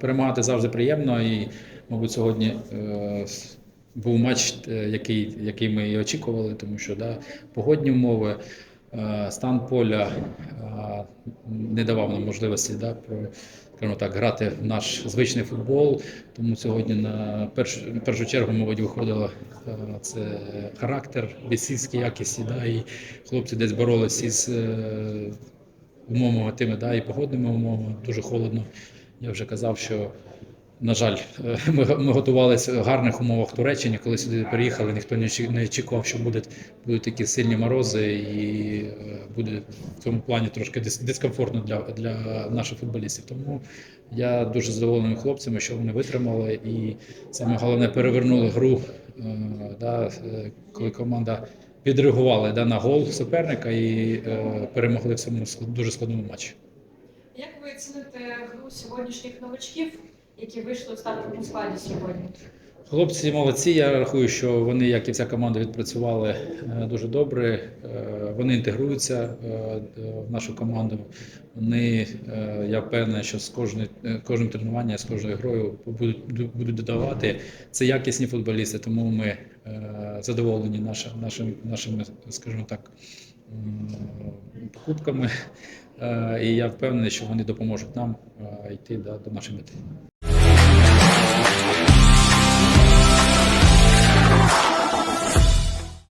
перемагати завжди приємно і, мабуть, сьогодні е, був матч, е, який, який ми і очікували, тому що да, погодні умови, е, стан поля е, не давав нам можливості да, скажімо так, грати в наш звичний футбол. Тому сьогодні на першу, першу чергу, мабуть, виходило е, це характер, бійцівські якісті, да, і хлопці десь боролися із е, умовами тими, да, і погодними умовами, дуже холодно. Я вже казав, що, на жаль, е, ми, ми готувалися в гарних умовах в Туреччині, коли сюди приїхали, ніхто не очікував, що будуть, будуть такі сильні морози, і е, буде в цьому плані трошки дискомфортно для, для наших футболістів. Тому я дуже задоволений хлопцями, що вони витримали, і саме головне перевернули гру, е, да, коли команда відреагувала да, на гол суперника і е, перемогли в цьому дуже складному матчі. Ви гру сьогоднішніх новачків, які вийшли у стартовому складі сьогодні? Хлопці молодці. Я рахую, що вони, як і вся команда, відпрацювали е, дуже добре. Е, Вони інтегруються е, в нашу команду. Вони, я впевнений, що з кожним, кожним тренуванням, з кожною грою будуть, будуть додавати. Це якісні футболісти, тому ми задоволені нашим, нашим, нашими, скажімо так, покупками. Е, І я впевнений, що вони допоможуть нам е, йти до нашої мети.